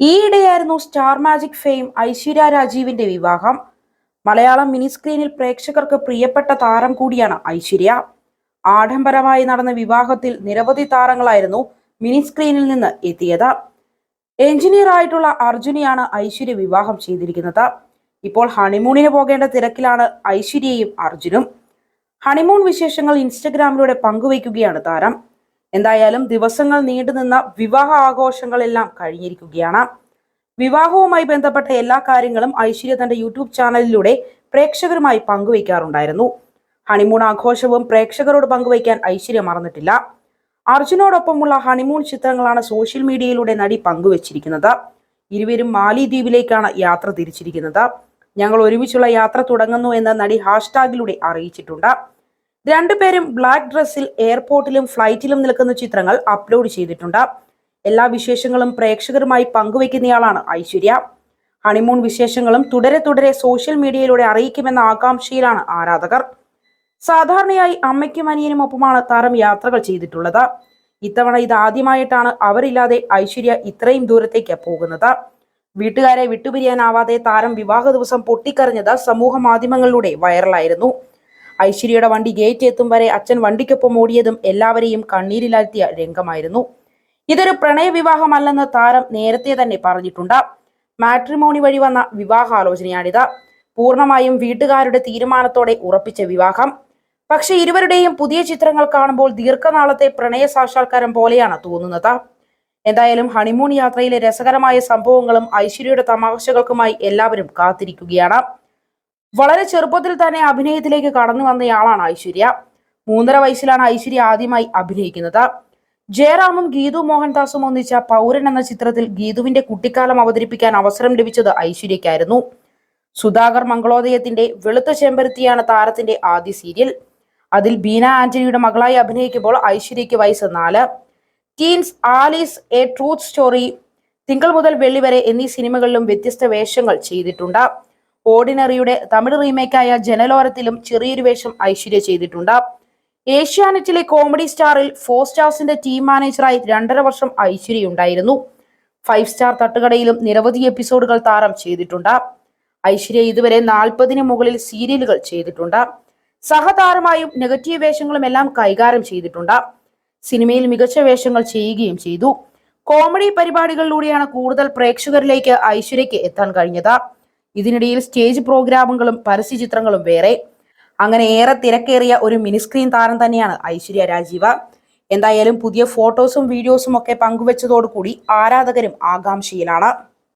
ഈയിടെയായിരുന്നു star magic fame Aishwarya രാജീവിന്റെ വിവാഹം. Malayalam mini സ്ക്രീനിൽ പ്രേക്ഷകർക്ക് പ്രിയപ്പെട്ട താരം കൂടിയാണ് ഐശ്വര്യ. ആഡംബരമായി നടന്ന വിവാഹത്തിൽ നിരവധി താരങ്ങളായിരുന്നു മിനി സ്ക്രീനിൽ നിന്ന് എത്തിയത്. എഞ്ചിനീയർ ആയിട്ടുള്ള അർജുനെയാണ് ഐശ്വര്യ വിവാഹം ചെയ്തിരിക്കുന്നത്. ഇപ്പോൾ ഹണിമൂണിന് പോകേണ്ട തിരക്കിലാണ് ഐശ്വര്യയും അർജുനും. ഹണിമൂൺ വിശേഷങ്ങൾ ഇൻസ്റ്റഗ്രാമിലൂടെ പങ്കുവയ്ക്കുകയാണ് താരം. എന്തായാലും ദിവസങ്ങൾ നീണ്ടുനിന്ന വിവാഹ ആഘോഷങ്ങളെല്ലാം കഴിഞ്ഞിരിക്കുകയാണ്. വിവാഹവുമായി ബന്ധപ്പെട്ട എല്ലാ കാര്യങ്ങളും ഐശ്വര്യ തന്റെ യൂട്യൂബ് ചാനലിലൂടെ പ്രേക്ഷകരുമായി പങ്കുവയ്ക്കാറുണ്ടായിരുന്നു. ഹണിമൂൺ ആഘോഷവും പ്രേക്ഷകരോട് പങ്കുവയ്ക്കാൻ ഐശ്വര്യ മറന്നിട്ടില്ല. അർജുനോടൊപ്പമുള്ള ഹണിമൂൺ ചിത്രങ്ങളാണ് സോഷ്യൽ മീഡിയയിലൂടെ നടി പങ്കുവച്ചിരിക്കുന്നത്. ഇരുവരും മാലിദ്വീപിലേക്കാണ് യാത്ര തിരിച്ചിരിക്കുന്നത്. ഞങ്ങൾ ഒരുമിച്ചുള്ള യാത്ര തുടങ്ങുന്നു എന്ന് നടി ഹാഷ്ടാഗിലൂടെ അറിയിച്ചിട്ടുണ്ട്. രണ്ടുപേരും ബ്ലാക്ക് ഡ്രസ്സിൽ എയർപോർട്ടിലും ഫ്ലൈറ്റിലും നിൽക്കുന്ന ചിത്രങ്ങൾ അപ്ലോഡ് ചെയ്തിട്ടുണ്ട്. എല്ലാ വിശേഷങ്ങളും പ്രേക്ഷകരുമായി പങ്കുവയ്ക്കുന്നയാളാണ് ഐശ്വര്യ. ഹണിമൂൺ വിശേഷങ്ങളും തുടരെ തുടരെ സോഷ്യൽ മീഡിയയിലൂടെ അറിയിക്കുമെന്ന ആകാംക്ഷയിലാണ് ആരാധകർ. സാധാരണയായി അമ്മയ്ക്കും അനിയനും ഒപ്പമാണ് താരം യാത്രകൾ ചെയ്തിട്ടുള്ളത്. ഇത്തവണ ഇത് ആദ്യമായിട്ടാണ് അവരില്ലാതെ ഐശ്വര്യ ഇത്രയും ദൂരത്തേക്ക് പോകുന്നത്. വീട്ടുകാരെ വിട്ടുപിരിയാനാവാതെ താരം വിവാഹ ദിവസം പൊട്ടിക്കറിഞ്ഞത് സമൂഹ മാധ്യമങ്ങളിലൂടെ വൈറലായിരുന്നു. ഐശ്വര്യയുടെ വണ്ടി ഗേറ്റ് എത്തും വരെ അച്ഛൻ വണ്ടിക്കൊപ്പം ഓടിയതും എല്ലാവരെയും കണ്ണീരിലാഴ്ത്തിയ രംഗമായിരുന്നു. ഇതൊരു പ്രണയവിവാഹമല്ലെന്ന് താരം നേരത്തെ തന്നെ പറഞ്ഞിട്ടുണ്ട്. മാട്രിമോണി വഴി വന്ന വിവാഹാലോചനയാണിത്. പൂർണമായും വീട്ടുകാരുടെ തീരുമാനത്തോടെ ഉറപ്പിച്ച വിവാഹം. പക്ഷെ ഇരുവരുടെയും പുതിയ ചിത്രങ്ങൾ കാണുമ്പോൾ ദീർഘനാളത്തെ പ്രണയ സാക്ഷാത്കാരം പോലെയാണ് തോന്നുന്നത്. എന്തായാലും ഹണിമൂൺ യാത്രയിലെ രസകരമായ സംഭവങ്ങളും ഐശ്വര്യയുടെ തമാശകൾക്കുമായി എല്ലാവരും കാത്തിരിക്കുകയാണ്. വളരെ ചെറുപ്പത്തിൽ തന്നെ അഭിനയത്തിലേക്ക് കടന്നു വന്നയാളാണ് ഐശ്വര്യ. മൂന്നര വയസ്സിലാണ് ഐശ്വര്യ ആദ്യമായി അഭിനയിക്കുന്നത്. ജയറാമും ഗീതു മോഹൻദാസും ഒന്നിച്ച പൗരൻ എന്ന ചിത്രത്തിൽ ഗീതുവിന്റെ കുട്ടിക്കാലം അവതരിപ്പിക്കാൻ അവസരം ലഭിച്ചത് ഐശ്വര്യയ്ക്കായിരുന്നു. സുധാകർ മംഗളോദയത്തിന്റെ വെളുത്ത ചെമ്പരത്തിയാണ് താരത്തിന്റെ ആദ്യ സീരിയൽ. അതിൽ ബീന ആന്റണിയുടെ മകളായി അഭിനയിക്കുമ്പോൾ ഐശ്വര്യയ്ക്ക് വയസ്സ് നാല്. Teens Alice a true story തിങ്കൾ മുതൽ വെള്ളി വരെ എന്നീ സിനിമകളിലും വ്യത്യസ്ത വേഷങ്ങൾ ചെയ്തിട്ടുണ്ട്. ഓർഡിനറിയുടെ തമിഴ് റീമേക്കായ ജനലോരത്തിലും ചെറിയൊരു വേഷം ഐശ്വര്യ ചെയ്തിട്ടുണ്ട്. ഏഷ്യാനെറ്റിലെ കോമഡി സ്റ്റാറിൽ ഫോർ സ്റ്റാർസിന്റെ ടീം മാനേജറായി രണ്ടര വർഷം ഐശ്വര്യ ഉണ്ടായിരുന്നു ഫൈവ് സ്റ്റാർ തട്ടുകടയിലും നിരവധി എപ്പിസോഡുകൾ താരം ചെയ്തിട്ടുണ്ട്. ഐശ്വര്യ ഇതുവരെ നാൽപ്പതിന് മുകളിൽ സീരിയലുകൾ ചെയ്തിട്ടുണ്ട്. സഹതാരമായും നെഗറ്റീവ് വേഷങ്ങളും എല്ലാം കൈകാര്യം ചെയ്തിട്ടുണ്ട്. സിനിമയിൽ മികച്ച വേഷങ്ങൾ ചെയ്യുകയും ചെയ്തു. കോമഡി പരിപാടികളിലൂടെയാണ് കൂടുതൽ പ്രേക്ഷകരിലേക്ക് ഐശ്വര്യയ്ക്ക് എത്താൻ കഴിഞ്ഞത്. ഇതിനിടയിൽ സ്റ്റേജ് പ്രോഗ്രാമുകളും പരസ്യചിത്രങ്ങളും വേറെ. അങ്ങനെ ഏറെ തിരക്കേറിയ ഒരു മിനി സ്ക്രീൻ താരം തന്നെയാണ് ഐശ്വര്യ രാജീവ. എന്തായാലും പുതിയ ഫോട്ടോസും വീഡിയോസും ഒക്കെ പങ്കുവച്ചതോടുകൂടി ആരാധകരും ആകാംക്ഷയിലാണ്.